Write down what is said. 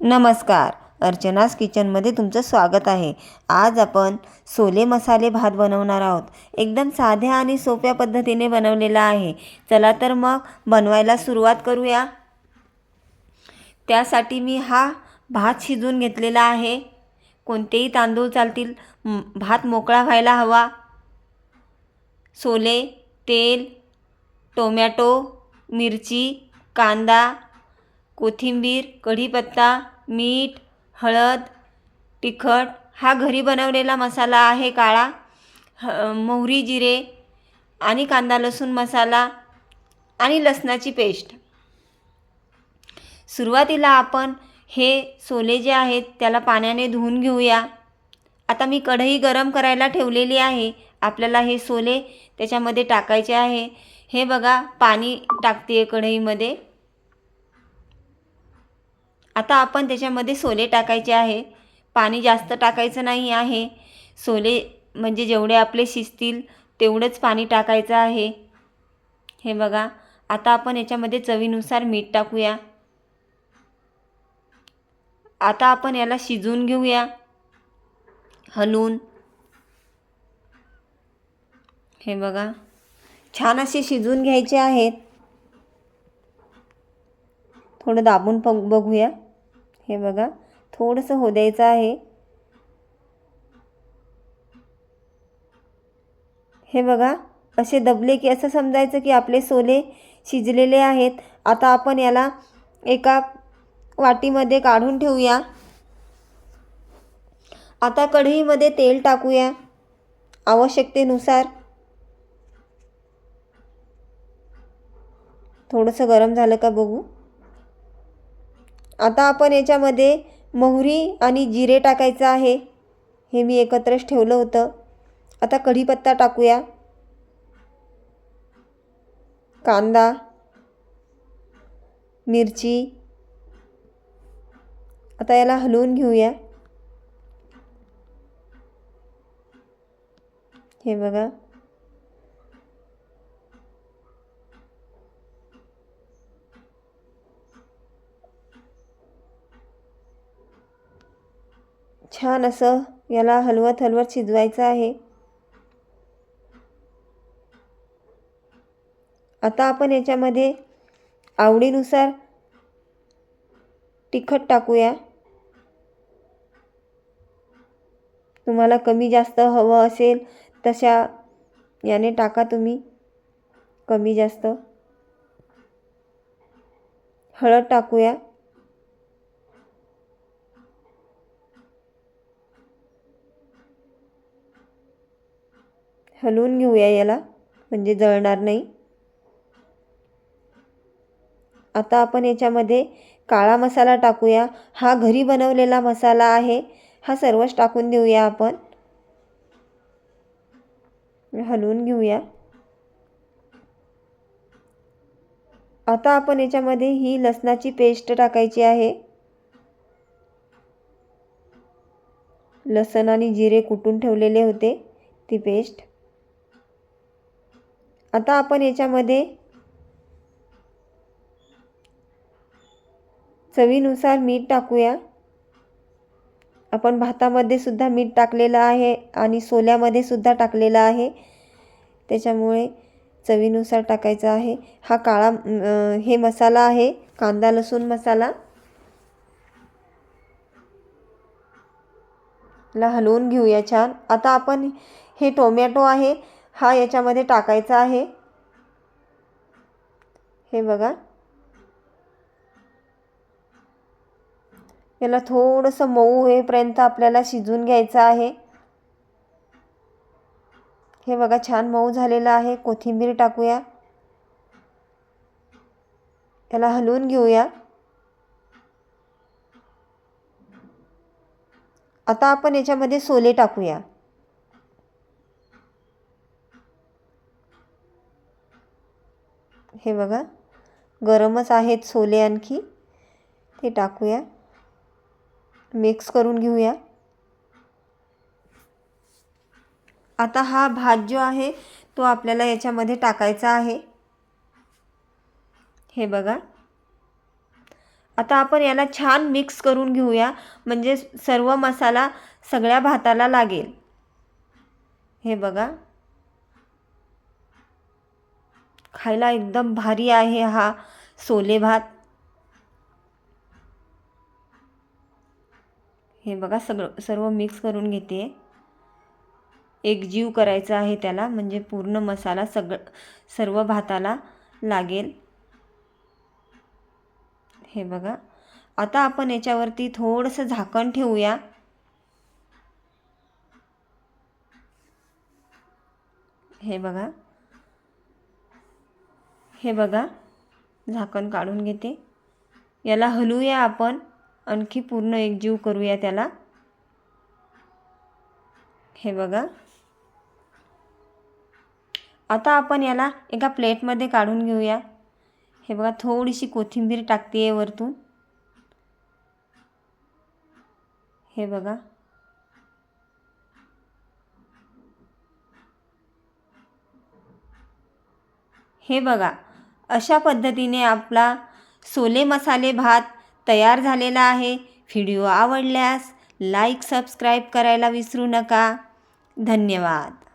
नमस्कार. अर्चनास किचनमध्ये तुमचं स्वागत आहे. आज आपण सोले मसाले भात बनवणार आहोत. एकदम साध्या आणि सोप्या पद्धतीने बनवलेला आहे. चला तर मग बनवायला सुरुवात करूया. त्यासाठी मी हा भात शिजवून घेतलेला आहे. कोणतेही तांदूळ चालतील भात मोकळा व्हायला हवा. सोले तेल टोमॅटो मिरची कांदा कोथिंबीर कढीपत्ता मीठ हळद तिखट हा घरी बनवलेला मसाला आहे काळा ह मोहरी जिरे आणि कांदा लसूण मसाला आणि लसणाची पेस्ट. सुरुवातीला आपण हे सोले जे आहेत त्याला पाण्याने धुवून घेऊया. आता मी कढई गरम करायला ठेवलेली आहे. आपल्याला हे सोले त्याच्यामध्ये टाकायचे आहे. हे बघा पाणी टाकते आहे कढईमध्ये. आता आपण त्याच्यामध्ये सोले टाकायचे आहे. पाणी जास्त टाकायचं नाही आहे. सोले म्हणजे जेवढे आपले शिजतील तेवढंच पाणी टाकायचं आहे. हे बघा आता आपण याच्यामध्ये चवीनुसार मीठ टाकूया. आता आपण याला शिजवून घेऊया. हलवून. हे बघा छान असे शिजवून घ्यायचे आहेत. थोडं दाबून प बघूया. हे बघा थोडंसं हो द्यायचं आहे. हे बघा असे दबले की असं समजायचं की आपले सोले शिजलेले आहेत. आता आपण याला एका वाटीमध्ये काढून ठेवूया. आता कढईमध्ये तेल टाकूया आवश्यकतेनुसार. थोडंसं गरम झालं का बघू. आता आपण याच्यामध्ये मोहरी आणि जिरे टाकायचं आहे. हे मी एकत्रच ठेवलं होतं. आता कढीपत्ता टाकूया. कांदा मिरची. आता याला हलवून घेऊया. हे बघा. छान असं याला हलवत हलवत शिजवायचं आहे. आता आपण याच्यामध्ये आवडीनुसार तिखट टाकूया. तुम्हाला कमी जास्त हवं असेल तशा याने टाका तुम्ही कमी जास्त. हळद टाकूया. हलवून घेऊया याला म्हणजे जळणार नाही. आता आपण याच्यामध्ये काळा मसाला टाकूया. हा घरी बनवलेला मसाला आहे. हा सर्वच टाकून देऊया आपण. हलवून घेऊया. आता आपण याच्यामध्ये ही लसणाची पेस्ट टाकायची आहे. लसण आणि जिरे कुटून ठेवलेले होते ती पेस्ट. आता आपण याच्यामध्ये चवीनुसार मीठ टाकूया. आपण भातामध्ये सुद्धा मीठ टाकलेलं आहे आणि सोल्यामध्ये सुद्धा टाकलेलं आहे. त्याच्यामुळे चवीनुसार टाकायचं आहे. हा काळा हे मसाला आहे कांदा लसूण मसाला. ला हलवून घेऊया छान. आता आपण हे टोमॅटो आहे. हा याच्यामध्ये टाकायचा आहे. हे बघा. याला थोडंसं मऊ होईपर्यंत आपल्याला शिजून घ्यायचं आहे. हे बघा छान मऊ झालेलं आहे. कोथिंबीर टाकूया. याला हलवून घेऊया. आता आपण याच्यामध्ये सोले टाकूया. हे बघा. गरमच आहेत सोले आणखी. ते टाकूया. मिक्स करून घेऊया. आता हा भात जो आहे तो आपल्याला याच्यामध्ये टाकायचा आहे. हे बघा. आता आपण याला छान मिक्स करून घेऊया. म्हणजे सर्व मसाला सगळ्या भाताला लागेल. हे बघा. खायला एकदम भारी आहे हा सोले भात. हे बघा सगळं सर्व मिक्स करून घेते. एकजीव करायचा आहे त्याला म्हणजे पूर्ण मसाला सगळं सर्व भाताला लागेल. हे बघा आता आपण याच्यावरती थोडंसं झाकण ठेवूया. हे बघा हे बघा झाकण काढून घेते. याला हलवूया आपण आणखी पूर्ण एकजीव करूया त्याला. हे बघा. आता आपण याला एका प्लेटमध्ये काढून घेऊया. हे बघा थोडीशी कोथिंबीर टाकते आहे वरतून. हे बघा. हे बघा अशा पद्धतीने आपला सोले मसाले भात तयार झालेला आहे. व्हिडिओ आवडल्यास लाईक सबस्क्राईब करायला विसरू नका. धन्यवाद.